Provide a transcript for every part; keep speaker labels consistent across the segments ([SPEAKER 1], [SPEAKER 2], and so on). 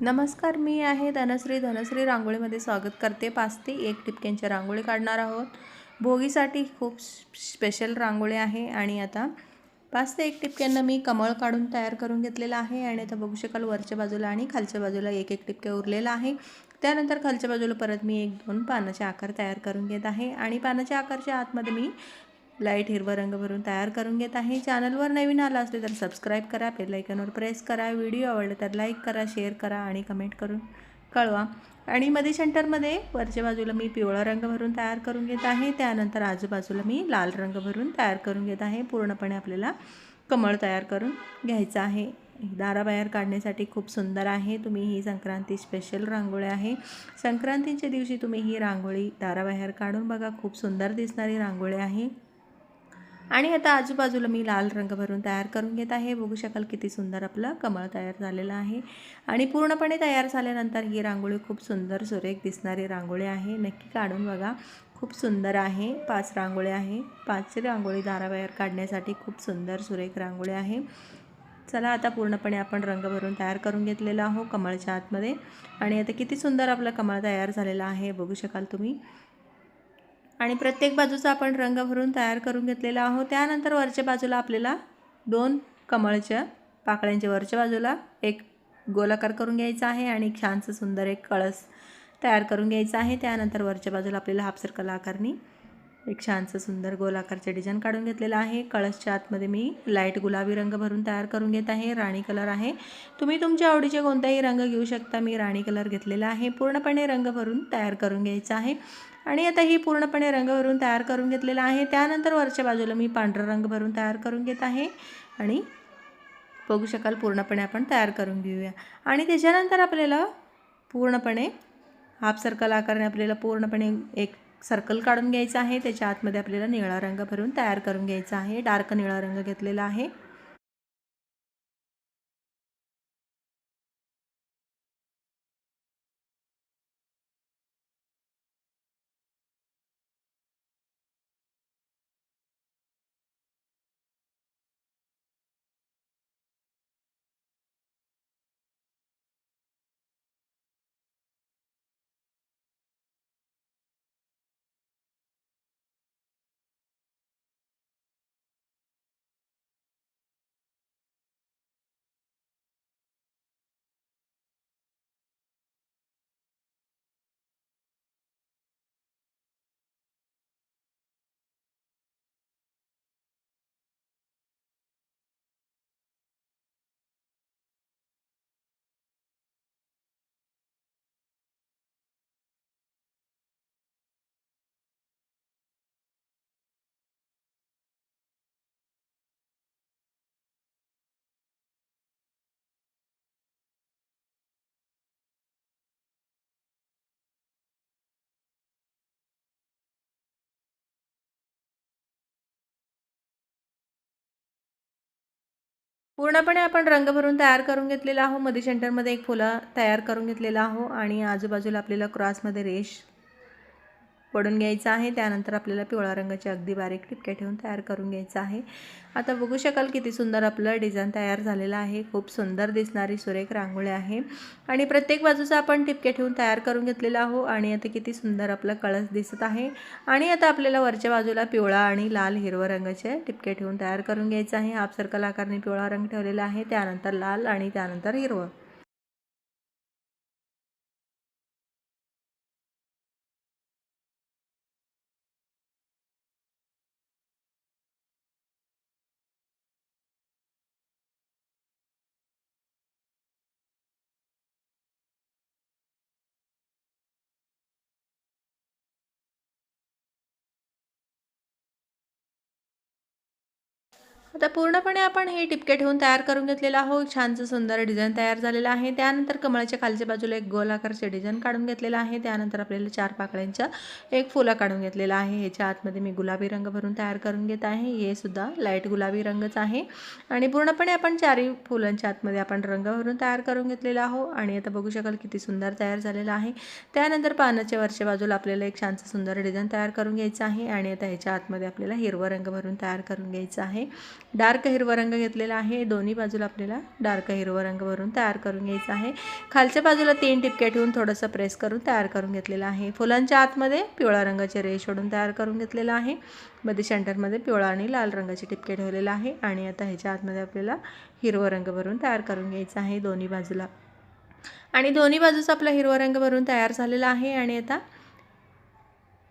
[SPEAKER 1] नमस्कार मी आहे धनश्री. धनश्री रांगोळीमध्ये स्वागत करते. पाच ते एक टिपक्यांच्या रांगोळी काढणार आहोत. भोगीसाठी खूप स्पेशल रांगोळी आहे आणि आता पाच ते एक टिपक्यांना मी कमळ काढून तयार करून घेतलेलं आहे आणि आता बघू शकाल वरच्या बाजूला आणि खालच्या बाजूला एक एक टिपके उरलेला आहे. त्यानंतर खालच्या बाजूला परत मी एक दोन पानाचे आकार तयार करून घेत आहे आणि पानाच्या आकारच्या आतमध्ये मी लाइट हिरवा रंग भरून तयार करून घेत आहे. चॅनलवर नवीन आला असले तर सबस्क्राईब करा बेलायकनवर प्रेस करा. व्हिडिओ आवडला तर लाईक करा शेअर करा आणि कमेंट करून कळवा. आणि मध्ये सेंटरमध्ये वरच्या बाजूला मी पिवळा रंग भरून तयार करून घेत आहे. त्यानंतर आजूबाजूला मी लाल रंग भरून तयार करून घेत आहे. पूर्णपणे आपल्याला कमळ तयार करून घ्यायचं आहे. दाराबाहेर काढण्यासाठी खूप सुंदर आहे. तुम्ही ही संक्रांती स्पेशल रांगोळी आहे. संक्रांतीच्या दिवशी तुम्ही ही रांगोळी दाराबाहेर काढून बघा. खूप सुंदर दिसणारी रांगोळी आहे. आणि आता आजूबाजूला मी लाल रंग भरून तयार करून घेत आहे. बघू शकाल किती सुंदर आपलं कमळ तयार झालेलं आहे. आणि पूर्णपणे तयार झाल्यानंतर ही रांगोळी खूप सुंदर सुरेख दिसणारी रांगोळी आहे. नक्की काढून बघा. खूप सुंदर आहे. पाच रांगोळी आहे. पाच रांगोळी दाराबाहेर काढण्यासाठी खूप सुंदर सुरेख रांगोळी आहे. चला आता पूर्णपणे आपण रंग भरून तयार करून घेतलेला आहो कमळच्या आतमध्ये. आणि आता किती सुंदर आपलं कमळ तयार झालेलं आहे. बघू शकाल तुम्ही. आणि प्रत्येक बाजूचा आपण रंग भरून तयार करून घेतलेला आहोत. त्यानंतर वरच्या बाजूला आपल्याला दोन कमळच्या पाकळ्यांच्या वरच्या बाजूला एक गोलाकार करून घ्यायचा आहे आणि छानसं सुंदर एक कळस तयार करून घ्यायचा आहे. त्यानंतर वरच्या बाजूला आपल्याला हाफ सर्कल आकारनी एक छानसं सुंदर गोलाकारचे डिझाईन काढून घेतलेलं आहे. कळसच्या आतमध्ये मी लाइट गुलाबी रंग भरून तयार करून घेत आहे. राणी कलर आहे. तुम्ही तुमच्या आवडीचे कोणताही रंग घेऊ शकता. मी राणी कलर घेतलेला आहे. पूर्णपणे रंग भरून तयार करून घ्यायचा आहे. आणि आता ही पूर्णपणे रंग भरून तयार करून घेतलेला आहे. त्यानंतर वरच्या बाजूला मी पांढरा रंग भरून तयार करून घेत आहे. आणि बघू शकाल पूर्णपणे आपण तयार करून घेऊया. आणि त्याच्यानंतर आपल्याला पूर्णपणे हाफ सर्कल आकारने आपल्याला पूर्णपणे एक सर्कल काढून घ्यायचा आहे. त्याच्या आतमध्ये आपल्याला निळा रंग भरून तयार करून घ्यायचा आहे. डार्क निळा रंग घेतलेला आहे. पूर्णपणे आपण रंग भरून तयार करून घेतलेला आहो मध्ये सेंटरमध्ये एक फुलं तयार करून घेतलेला आहो आणि आजूबाजूला आपल्याला क्रॉसमध्ये रेश पडून घ्यायचं आहे. त्यानंतर आपल्याला पिवळा रंगाचे अगदी बारीक टिपक्या ठेवून तयार करून घ्यायचं आहे. आता बघू शकाल किती सुंदर आपलं डिझाईन तयार झालेलं आहे. खूप सुंदर दिसणारी सुरेख रांगोळी आहे. आणि प्रत्येक बाजूचा आपण टिपक्या ठेवून तयार करून घेतलेला आहो. आणि आता किती सुंदर आपलं कळस दिसत आहे. आणि आता आपल्याला वरच्या बाजूला पिवळा आणि लाल हिरवा रंगाचे टिपके ठेवून तयार करून घ्यायचं आहे. हाफ सर्कल आकारने पिवळा रंग ठेवलेला आहे. त्यानंतर लाल आणि त्यानंतर हिरवं. आता पूर्णपणे आपण हे टिपके ठेवून तयार करून घेतलेलं आहो छानसं सुंदर डिझाईन तयार झालेलं आहे. त्यानंतर कमळाच्या खालच्या बाजूला एक गोल आकारचे डिझाईन काढून घेतलेलं आहे. त्यानंतर आपल्याला चार पाकळ्यांच्या एक फुलं काढून घेतलेलं आहे. ह्याच्या आतमध्ये मी गुलाबी रंग भरून तयार करून घेत आहे. हे सुद्धा लाइट गुलाबी रंगच आहे. आणि पूर्णपणे आपण चारही फुलांच्या आतमध्ये आपण रंग भरून तयार करून घेतलेला आहो आणि आता बघू शकाल किती सुंदर तयार झालेला आहे. त्यानंतर पानाच्या वरच्या बाजूला आपल्याला एक छानसं सुंदर डिझाईन तयार करून घ्यायचं आहे. आणि आता ह्याच्या आतमध्ये आपल्याला हिरवा रंग भरून तयार करून घ्यायचा आहे. डार्क हिरवा रंग घेतलेला आहे. दोन्ही बाजूला आपल्याला डार्क हिरवा रंग भरून तयार करून घ्यायचा आहे. खालच्या बाजूला तीन टिपक्या ठेवून थोडंसं प्रेस करून तयार करून घेतलेलं आहे. फुलांच्या आतमध्ये पिवळ्या रंगाचे रेश ओढून तयार करून घेतलेलं आहे. मध्ये सेंटरमध्ये पिवळा आणि लाल रंगाचे टिपके ठेवलेलं आहे. आणि आता ह्याच्या आतमध्ये आपल्याला हिरवा रंग भरून तयार करून घ्यायचा आहे दोन्ही बाजूला. आणि दोन्ही बाजूचा आपला हिरवा रंग भरून तयार झालेला आहे. आणि आता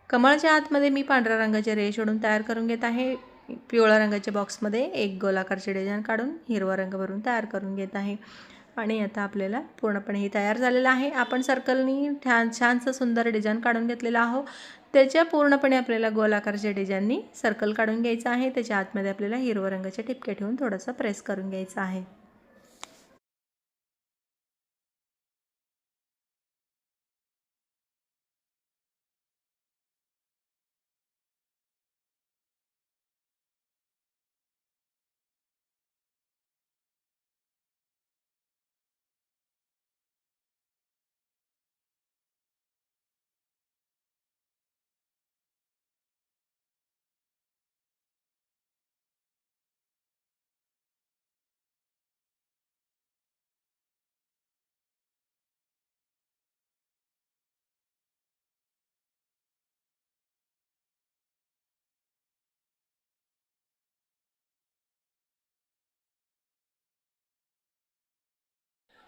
[SPEAKER 1] कमळच्या आतमध्ये मी पांढऱ्या रंगाचे रेश ओढून तयार करून घेत आहे. पिवळ्या रंगाच्या बॉक्समध्ये एक गोलाकारचे डिझाईन काढून हिरवा रंग भरून तयार करून घेत आहे. आणि आता आपल्याला पूर्णपणे ही तयार झालेलं आहे. आपण सर्कलनी छान छानसं सुंदर डिझाईन काढून घेतलेलं आहो त्याच्या पूर्णपणे आपल्याला गोलाकारच्या डिझाईननी सर्कल काढून घ्यायचं आहे. त्याच्या आतमध्ये आपल्याला हिरवा रंगाचे ठिपके ठेवून थोडंसं प्रेस करून घ्यायचं आहे.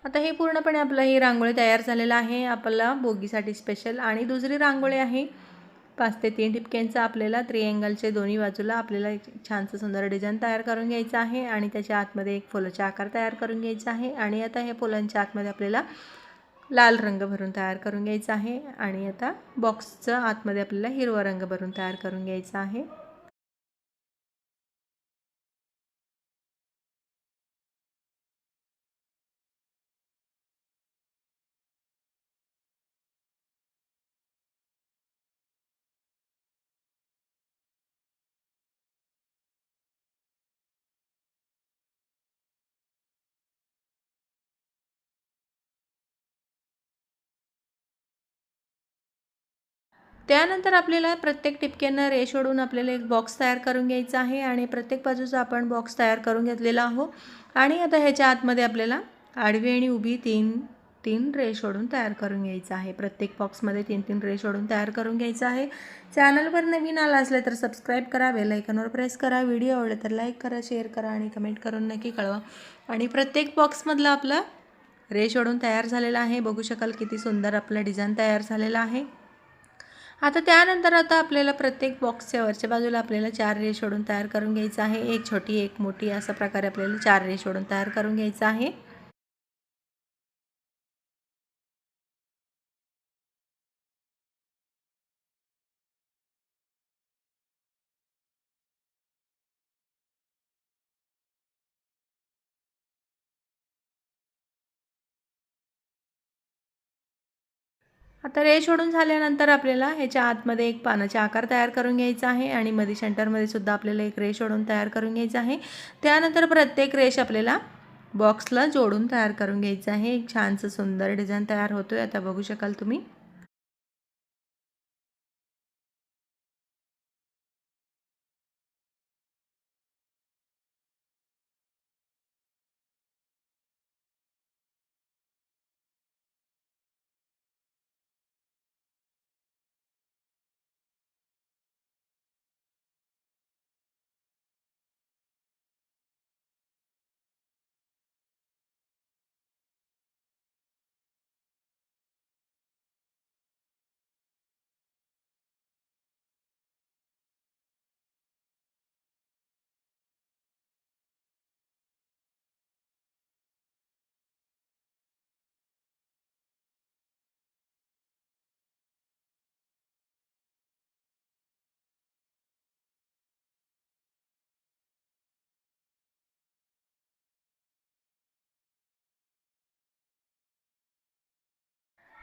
[SPEAKER 1] आता हे पूर्णपणे आपलं ही रांगोळी तयार झालेलं आहे. आपल्याला बोगीसाठी स्पेशल आणि दुसरी रांगोळी आहे. पाच ते तीन ठिपक्यांचा आपल्याला त्रिअँगलचे दोन्ही बाजूला आपल्याला एक छानसं सुंदर डिझाईन तयार करून घ्यायचं आहे आणि त्याच्या आतमध्ये एक फुलाचा आकार तयार करून घ्यायचा आहे आणि आता हे फुलांच्या आतमध्ये आपल्याला लाल रंग भरून तयार करून घ्यायचा आहे आणि आता बॉक्सचं आतमध्ये आपल्याला हिरवा रंग भरून तयार करून घ्यायचा आहे. त्यानंतर आपल्याला प्रत्येक टिपक्यांना रेश ओढून आपल्याला एक बॉक्स तयार करून घ्यायचा आहे आणि प्रत्येक बाजूचा आपण बॉक्स तयार करून घेतलेला आहो आणि आता ह्याच्या आतमध्ये आपल्याला आडवी आणि उभी तीन तीन रेश ओढून तयार करून घ्यायचं आहे. प्रत्येक बॉक्समध्ये तीन तीन रेश ओढून तयार करून घ्यायचा आहे. चॅनलवर नवीन आला असले तर सबस्क्राईब करा बेलायकनवर प्रेस करा. व्हिडिओ आवडले तर लाईक करा शेअर करा आणि कमेंट करून नक्की कळवा. आणि प्रत्येक बॉक्समधलं आपलं रेश ओढून तयार झालेलं आहे. बघू शकाल किती सुंदर आपलं डिझाईन तयार झालेलं आहे. आता त्यानंतर आता आपल्याला प्रत्येक बॉक्सच्या वरच्या बाजूला आपल्याला चार रेश ओढून तयार करून घ्यायचं आहे. एक छोटी एक मोठी अशा प्रकारे आपल्याला चार रेश ओढून तयार करून घ्यायचं आहे. आता रेश सोडून झाल्यानंतर आपल्याला ह्याच्या आतमध्ये एक पानाचा आकार तयार करून घ्यायचा आहे आणि मध्ये सेंटरमध्ये सुद्धा आपल्याला एक रेश ओढून तयार करून घ्यायचा आहे. त्यानंतर प्रत्येक रेश आपल्याला बॉक्सला जोडून तयार करून घ्यायचं आहे. एक छानसं सुंदर डिझाईन तयार होतो आहे आता बघू शकाल तुम्ही.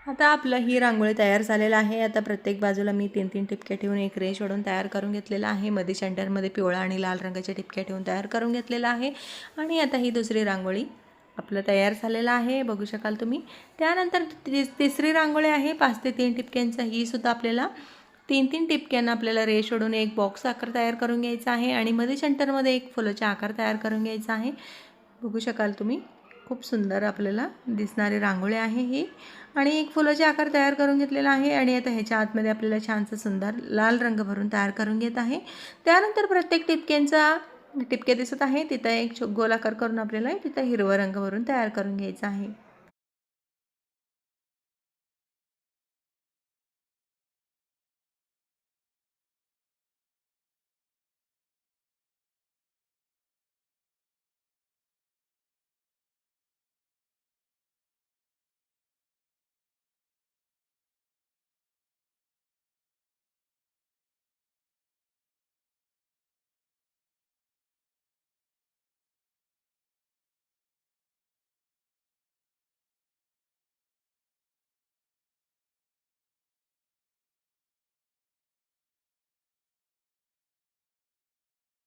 [SPEAKER 1] आता आपलं ही रांगोळी तयार झालेलं आहे. आता प्रत्येक बाजूला मी तीन तीन टिपक्या ठेवून एक रेश ओढून तयार करून घेतलेला आहे. मध्ये सेंटरमध्ये पिवळा आणि लाल रंगाच्या टिपक्या ठेवून तयार करून घेतलेला आहे. आणि आता ही दुसरी रांगोळी आपलं तयार झालेलं आहे. बघू शकाल तुम्ही. त्यानंतर तिसरी रांगोळी आहे. पाच ते तीन टिपक्यांचा ही सुद्धा आपल्याला तीन तीन टिपक्यांना आपल्याला रेश ओढून एक बॉक्स आकार तयार करून घ्यायचा आहे. आणि मध्ये सेंटरमध्ये एक फुलाचा आकार तयार करून घ्यायचा आहे. बघू शकाल तुम्ही. खूप सुंदर आपल्याला दिसणारी रांगोळी आहे ही. आणि एक फुलाचे आकार तयार करून घेतलेला आहे आणि आता ह्याच्या आतमध्ये आपल्याला छानसं सुंदर लाल रंग भरून तयार करून घेत आहे. त्यानंतर प्रत्येक टिपक्यांचा टिपके दिसत आहे. तिथं एक गोलाकार करून आपल्याला तिथं हिरवा रंग भरून तयार करून घ्यायचा आहे.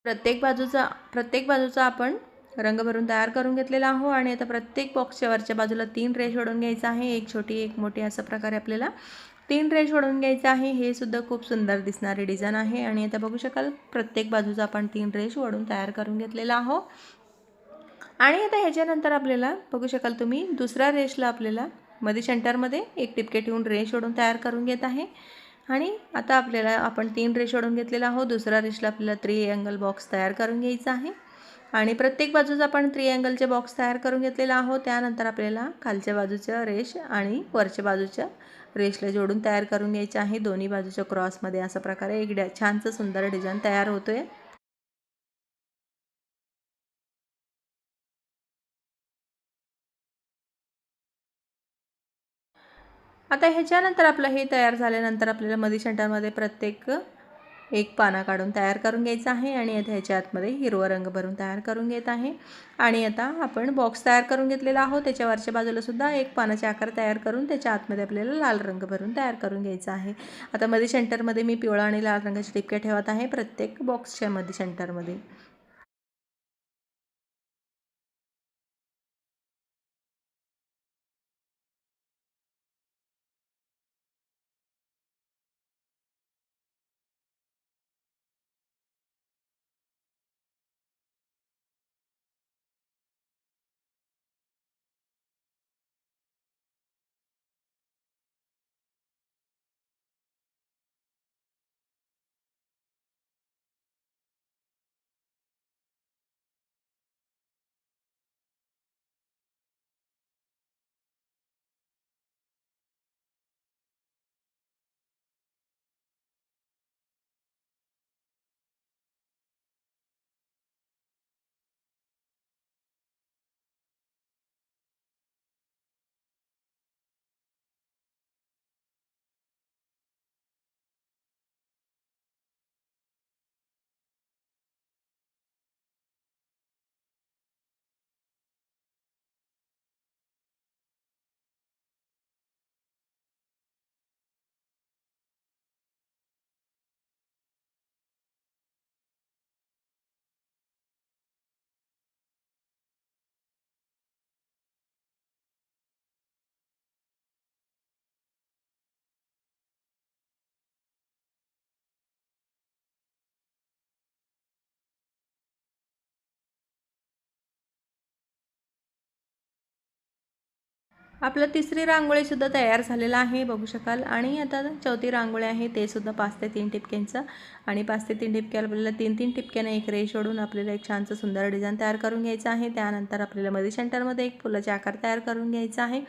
[SPEAKER 1] प्रत्येक बाजूचा प्रत्येक बाजूचा आपण रंग भरून तयार करून घेतलेला आहो आणि आता प्रत्येक बॉक्सच्या वरच्या बाजूला तीन रेष ओढून घ्यायचं आहे. एक छोटी एक मोठी अशा प्रकारे आपल्याला तीन रेष ओढून घ्यायचं आहे. हे सुद्धा खूप सुंदर दिसणारे डिझाईन आहे आणि आता बघू शकाल प्रत्येक बाजूचा आपण तीन रेष ओढून तयार करून घेतलेला आहो आणि आता ह्याच्यानंतर आपल्याला बघू शकाल तुम्ही दुसऱ्या रेशला आपल्याला मध्ये सेंटरमध्ये एक टिपके ठेवून रेश ओढून तयार करून घेत आहे. आणि आता आपल्याला आपण तीन रेश ओढून घेतलेला आहोत. दुसऱ्या रेशला आपल्याला थ्री अँगल बॉक्स तयार करून घ्यायचा आहे. आणि प्रत्येक बाजूचा आपण थ्री अँगलचे बॉक्स तयार करून घेतलेला आहोत. त्यानंतर आपल्याला खालच्या बाजूच्या रेश आणि वरच्या बाजूच्या रेशला जोडून तयार करून घ्यायचे आहे. दोन्ही बाजूच्या क्रॉसमध्ये अशा प्रकारे एक डॅ छानसं सुंदर डिझाईन तयार होतो आहे आता ह्याच्यानंतर आपलं हे तयार झाल्यानंतर आपल्याला मधी सेंटरमध्ये प्रत्येक एक पाना काढून तयार करून घ्यायचा आहे आणि आता ह्याच्या आतमध्ये हिरवा रंग भरून तयार करून घेत आहे. आणि आता आपण बॉक्स तयार करून घेतलेला आहोत. त्याच्या वरच्या बाजूला सुद्धा एक पानाचे आकार तयार करून त्याच्या आतमध्ये आपल्याला लाल रंग भरून तयार करून घ्यायचा आहे. आता मध्ये सेंटरमध्ये मी पिवळा आणि लाल रंगाचे टिपक्या ठेवत आहे प्रत्येक बॉक्सच्या मध्ये सेंटरमध्ये. आपलं तिसरी रांगोळीसुद्धा तयार झालेलं आहे बघू शकाल. आणि आता चौथी रांगोळी आहे ते सुद्धा पाच ते तीन टिपक्यांचं आणि पाच ते तीन टिपक्या आपल्याला तीन तीन टिपक्याने एक रेश ओढून आपल्याला एक छानसं सुंदर डिझाईन तयार करून घ्यायचं आहे. त्यानंतर आपल्याला मध्ये सेंटरमध्ये एक फुलाचे आकार तयार करून घ्यायचा आहे.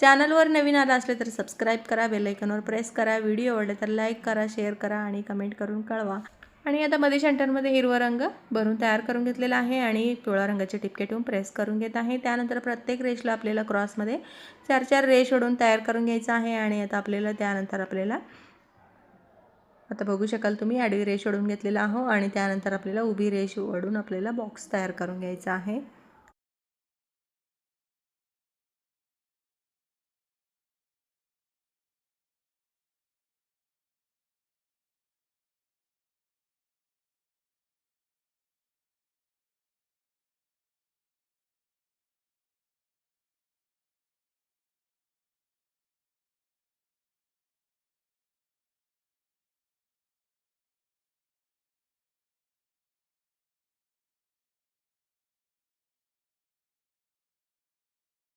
[SPEAKER 1] चॅनलवर नवीन आला असले तर सबस्क्राईब करा बेलायकनवर प्रेस करा. व्हिडिओ आवडले तर लाईक करा शेअर करा आणि कमेंट करून कळवा. आणि आता मध्ये सेंटरमध्ये हिरवा रंग भरून तयार करून घेतलेला आहे आणि पिवळा रंगाचे टिपके ठेवून प्रेस करून घेत आहे. त्यानंतर प्रत्येक रेशला आपल्याला क्रॉसमध्ये चार चार रेश ओढून तयार करून घ्यायचं आहे आणि आता आपल्याला त्यानंतर आपल्याला आता बघू शकाल तुम्ही आडवी रेश ओढून घेतलेला आहो आणि त्यानंतर आपल्याला उभी रेश ओढून आपल्याला बॉक्स तयार करून घ्यायचा आहे.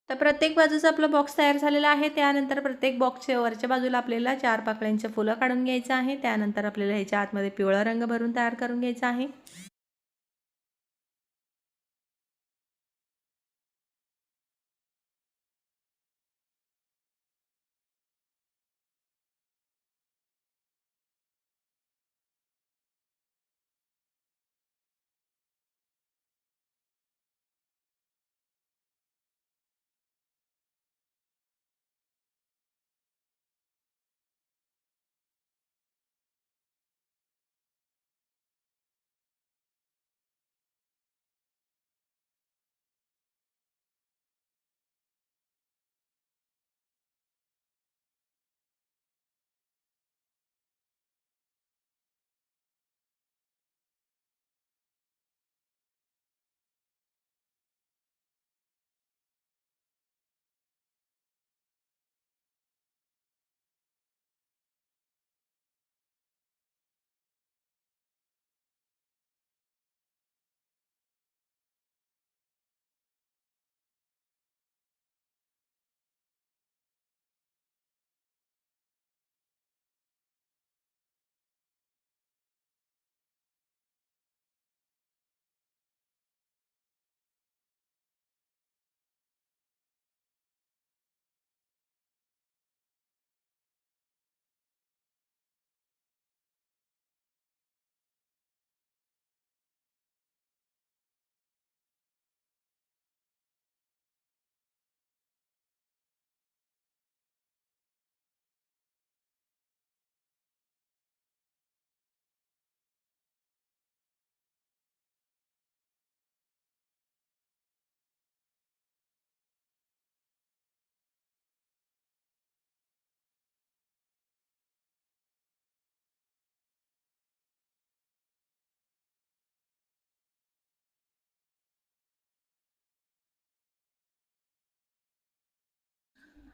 [SPEAKER 1] तर प्रत्येक बाजूचा आपला बॉक्स तयार झालेला आहे. त्यानंतर प्रत्येक बॉक्सच्या वरच्या बाजूला आपल्याला चार पाकळ्यांचे फुलं काढून घ्यायचं आहे. त्यानंतर आपल्याला ह्याच्या आतमध्ये पिवळा रंग भरून तयार करून घ्यायचा आहे.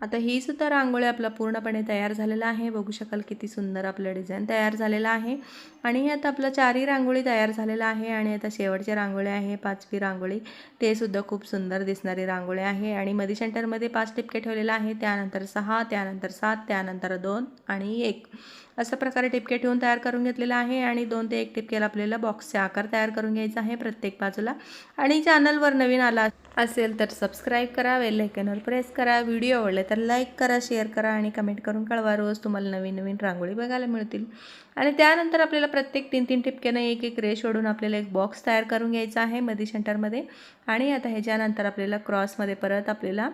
[SPEAKER 1] आता ही सुद्धा रांगोळी आपला पूर्णपणे तयार झालेला आहे. बघू शकाल किती सुंदर आपलं डिझाईन तयार झालेलं आहे. आणि आता आपलं चारही रांगोळी तयार झालेलं आहे आणि आता शेवटची रांगोळी आहे पाचवी रांगोळी. ते सुद्धा खूप सुंदर दिसणारी रांगोळी आहे आणि मधी सेंटरमध्ये पाच टिपके ठेवलेलं आहे त्यानंतर सहा त्यानंतर सात त्यानंतर दोन आणि एक. अशा प्रकारे टिपके ठेवून तयार करून घेतलेलं आहे आणि दोन ते एक टिपकेला आपल्याला बॉक्सचे आकार तयार करून घ्यायचा आहे प्रत्येक बाजूला. आणि चॅनलवर नवीन आला असेल तर सबस्क्राईब करा वेलायकनवर प्रेस करा. व्हिडिओ आवडले तर लाईक करा शेअर करा आणि कमेंट करून कळवा. रोज तुम्हाला नवीन नवीन रांगोळी बघायला मिळतील. आणि त्यानंतर आपल्याला प्रत्येक तीन तीन टिपक्यानं एक एक रेश ओढून आपल्याला एक बॉक्स तयार करून घ्यायचा आहे मधी सेंटरमध्ये आणि आता ह्याच्यानंतर आपल्याला क्रॉसमध्ये परत आपल्याला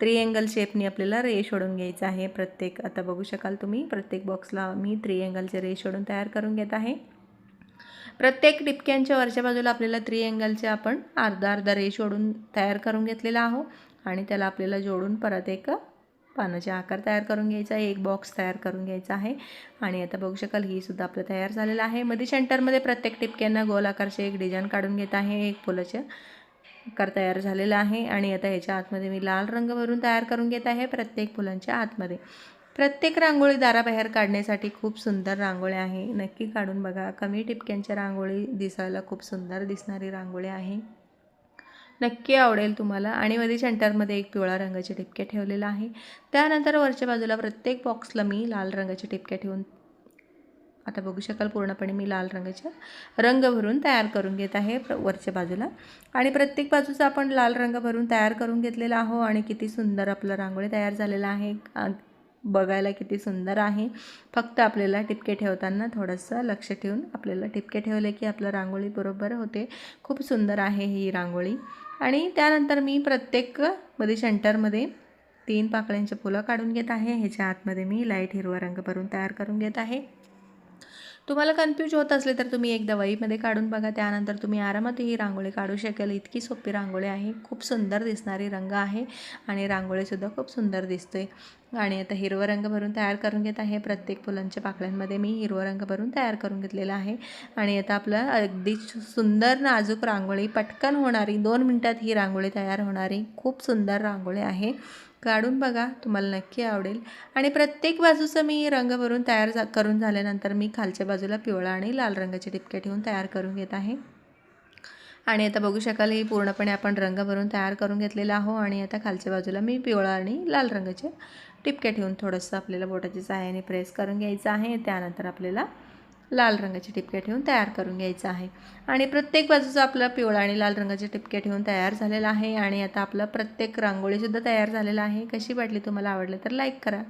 [SPEAKER 1] त्रिएंगल शेपनी आपल्याला रेश ओढून घ्यायचं आहे. प्रत्येक आता बघू शकाल तुम्ही प्रत्येक बॉक्सला मी त्रिएंगलचे रेश ओढून तयार करून घेत आहे. प्रत्येक टिपक्यांच्या वरच्या बाजूला आपल्याला त्रिएंगलचे आपण अर्धा अर्धा रेश ओढून तयार करून घेतलेला आहो आणि त्याला आपल्याला जोडून परत एक पानाचे आकार तयार करून घ्यायचा आहे एक बॉक्स तयार करून घ्यायचा आहे. आणि आता बघू शकाल ही सुद्धा आपलं तयार झालेलं आहे. मध्ये सेंटरमध्ये प्रत्येक टिपक्यांना गोल आकारचे एक डिझाईन काढून घेत आहे एक फुलाच्या आकार तयार झालेला आहे आणि आता ह्याच्या आतमध्ये मी लाल रंग भरून तयार करून घेत आहे प्रत्येक फुलांच्या आतमध्ये. प्रत्येक रांगोळी दाराबाहेर काढण्यासाठी खूप सुंदर रांगोळी आहे. नक्की काढून बघा. कमी टिपक्यांच्या रांगोळी दिसायला खूप सुंदर दिसणारी रांगोळी आहे. नक्की आवडेल तुम्हाला. आणि मध्ये सेंटरमध्ये एक पिवळा रंगाचे टिपके ठेवलेला आहे. त्यानंतर वरच्या बाजूला प्रत्येक बॉक्सला मी लाल रंगाचे टिपके ठेवून आता बघू शकाल पूर्णपणे मी लाल रंगाच्या रंग भरून तयार करून घेत आहे वरच्या बाजूला. आणि प्रत्येक बाजूचा आपण लाल रंग भरून तयार करून घेतलेला आहो आणि किती सुंदर आपलं रांगोळी तयार झालेला आहे. बघायला किती सुंदर आहे. फक्त आपल्याला टिपके ठेवताना थोडंसं लक्ष ठेवून आपल्याला टिपके ठेवले की आपलं रांगोळी बरोबर होते. खूप सुंदर आहे ही रांगोळी. आणि त्यानंतर मी प्रत्येकमध्ये सेंटरमध्ये तीन पाकळ्यांचे फुलं काढून घेत आहे. ह्याच्या आतमध्ये मी लाइट हिरवा रंग भरून तयार करून घेत आहे. तुम्हाला कन्फ्यूज होत असले तर तुम्ही एकदा वहीमध्ये काढून बघा. त्यानंतर तुम्ही आरामात ही रांगोळी काढू शकेल. इतकी सोपी रांगोळी आहे. खूप सुंदर दिसणारी रंग आहे आणि रांगोळीसुद्धा खूप सुंदर दिसतोय. आणि आता हिरवा रंग भरून तयार करून घेत आहे. प्रत्येक फुलांच्या पाकळ्यांमध्ये मी हिरवा रंग भरून तयार करून घेतलेला आहे. आणि आता आपलं अगदी सुंदर नाजूक रांगोळी पटकन होणारी दोन मिनटात ही रांगोळी तयार होणारी खूप सुंदर रांगोळी आहे. काढून बघा तुम्हाला नक्की आवडेल. आणि प्रत्येक बाजूचं मी रंग भरून तयार जा करून झाल्यानंतर मी खालच्या बाजूला पिवळा आणि लाल रंगाचे टिपके ठेवून तयार करून घेत आहे. आणि आता बघू शकाल ही पूर्णपणे आपण रंग भरून तयार करून घेतलेला आहो आणि आता खालच्या बाजूला मी पिवळा आणि लाल रंगाचे टिपक्या ठेवून थोडंसं आपल्याला बोटाच्या सहाय्याने प्रेस करून घ्यायचं आहे. त्यानंतर आपल्याला लाल रंगाचे टिपके ठेवून तयार करून घ्यायचं आहे. आणि प्रत्येक बाजूचा आपला पिवळा आणि लाल रंगाचे टिपके ठेवून तयार झालेला आहे. आणि आता आपलं प्रत्येक रांगोळीसुद्धा तयार झालेला आहे. कशी वाटली तुम्हाला आवडली तर लाईक करा.